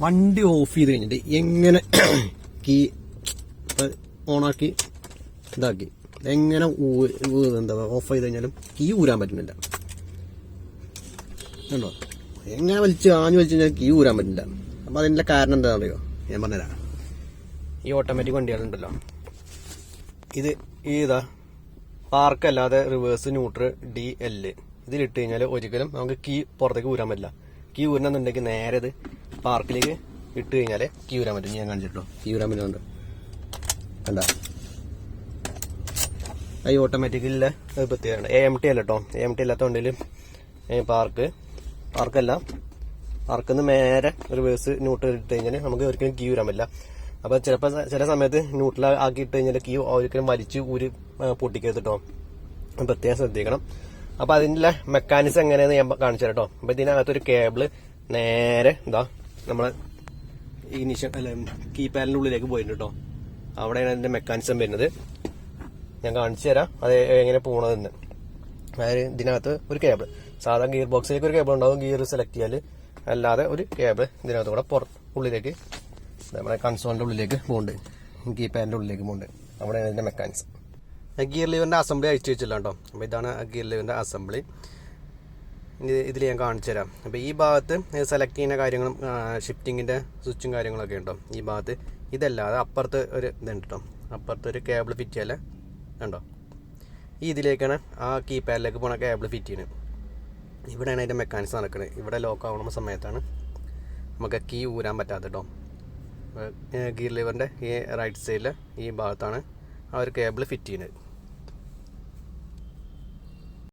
വണ്ടി ഓഫ് ചെയ്ത് കഴിഞ്ഞിട്ട് എങ്ങനെ കീ ഓണാക്കി ഇതാക്കി. എങ്ങനെ എന്താ ഓഫ് ചെയ്ത് കഴിഞ്ഞാലും കീ ഊരാൻ പറ്റുന്നില്ല. കണ്ടോ? എങ്ങനെ വലിച്ച് ആഞ്ഞു വലിച്ച് കഴിഞ്ഞാൽ കീ ഊരാൻ പറ്റില്ല അപ്പൊ അതിന്റെ കാരണം എന്താണെന്ന് അറിയോ? ഞാൻ പറഞ്ഞുതരാം. ഈ ഓട്ടോമാറ്റിക് വണ്ടികളുണ്ടല്ലോ. ഇത് ഈ ഇതാ പാർക്ക് അല്ലാതെ റിവേഴ്സ് ന്യൂട്രൽ ഡി എൽ ഇതിലിട്ട് കഴിഞ്ഞാൽ ഒരിക്കലും നമുക്ക് കീ പുറത്തേക്ക് ഊരാൻ പറ്റില്ല. കീ ഊരണമെന്നുണ്ടെങ്കിൽ നേരെ ഇത് പാർക്കിലേക്ക് ഇട്ട് കഴിഞ്ഞാൽ കീ വരാൻ പറ്റും ഞാൻ കാണിച്ചിട്ടോ? കീ വരാൻ പറ്റുന്നുണ്ട് കണ്ട ഈ ഓട്ടോമാറ്റിക്കിലെ പ്രത്യേകമാണ് എ എം ടി അല്ല കേട്ടോ എ എം ടി അല്ലാത്ത വണ്ടിയിൽ പാർക്ക്. പാർക്കല്ല. പാർക്കിൽ നിന്ന് നേരെ റിവേഴ്സ് ന്യൂട്രൽ ഇട്ട് കഴിഞ്ഞാൽ നമുക്ക് ഒരിക്കലും കീ വരാൻ പറ്റില്ല. അപ്പൊ ചിലപ്പോൾ ചില സമയത്ത് ന്യൂട്രൽ ആക്കി ഇട്ട് കഴിഞ്ഞാൽ കീ ഒരിക്കലും വലിച്ച് ഊരി പൊട്ടിക്കെടുത്തിട്ടോ പ്രത്യേകം ശ്രദ്ധിക്കണം. അപ്പൊ അതിന്റെ മെക്കാനിസം എങ്ങനെയാന്ന് ഞാൻ കാണിച്ചു തരാം കേട്ടോ അപ്പൊ ഇതിനകത്തൊരു കേബിൾ നേരെ എന്താ നമ്മളെ ഇനിഷ്യൽ അല്ല കീപാഡിന്റെ ഉള്ളിലേക്ക് പോയിട്ടുണ്ട് കേട്ടോ അവിടെയാണ് അതിന്റെ മെക്കാനിസം വരുന്നത്. ഞാൻ കാണിച്ചു തരാം. അത് എങ്ങനെ പോണതെന്ന്. അതായത് ഇതിനകത്ത് ഒരു കേബിൾ സാധാരണ ഗിയർ ബോക്സിലേക്ക് ഒരു കേബിൾ ഉണ്ടാവും. ഗിയർ സെലക്ട് ചെയ്യാൽ അല്ലാതെ ഒരു കേബിൾ ഇതിനകത്ത് കൂടെ പുറ ഉള്ളിലേക്ക് നമ്മുടെ കൺസോളിന്റെ ഉള്ളിലേക്ക് പോകുന്നുണ്ട് കീപാഡിന്റെ ഉള്ളിലേക്ക് പോകുന്നുണ്ട് അവിടെയാണ് അതിന്റെ മെക്കാനിസം ഗിയർ ലിവറിന്റെ അസംബ്ലി അയച്ചു വെച്ചില്ല കേട്ടോ അപ്പൊ ഇതാണ് ഗിയർ ലിവറിന്റെ അസംബ്ലി ഇതിൽ ഞാൻ കാണിച്ചു തരാം. അപ്പോൾ ഈ ഭാഗത്ത് സെലക്ട് ചെയ്യുന്ന കാര്യങ്ങളും ഷിഫ്റ്റിങ്ങിന്റെ സ്വിച്ചും കാര്യങ്ങളൊക്കെ ഉണ്ടോ? ഈ ഭാഗത്ത് ഇതല്ലാതെ അപ്പുറത്ത് ഒരു ഇതുണ്ട് കേട്ടോ. അപ്പുറത്ത് ഒരു കേബിൾ ഫിറ്റ് ചെയ്യല ഉണ്ടോ? ഈ ഇതിലേക്കാണ് ആ കീപാഡിലേക്ക് പോണ കേബിൾ ഫിറ്റ് ചെയ്യുന്നത് ഇവിടെയാണ് അതിന്റെ മെക്കാനിക്സ് നടക്കുന്നത് ഇവിടെ ലോക്ക് ആവുന്ന സമയത്താണ് നമുക്ക് കീ ഊരാൻ പറ്റാത്ത കേട്ടോ. ഗിയർ ലിവറിന്റെ ഈ റൈറ്റ് സൈഡിൽ ഈ ഭാഗത്താണ് ആ ഒരു കേബിൾ ഫിറ്റ് ചെയ്യുന്നത്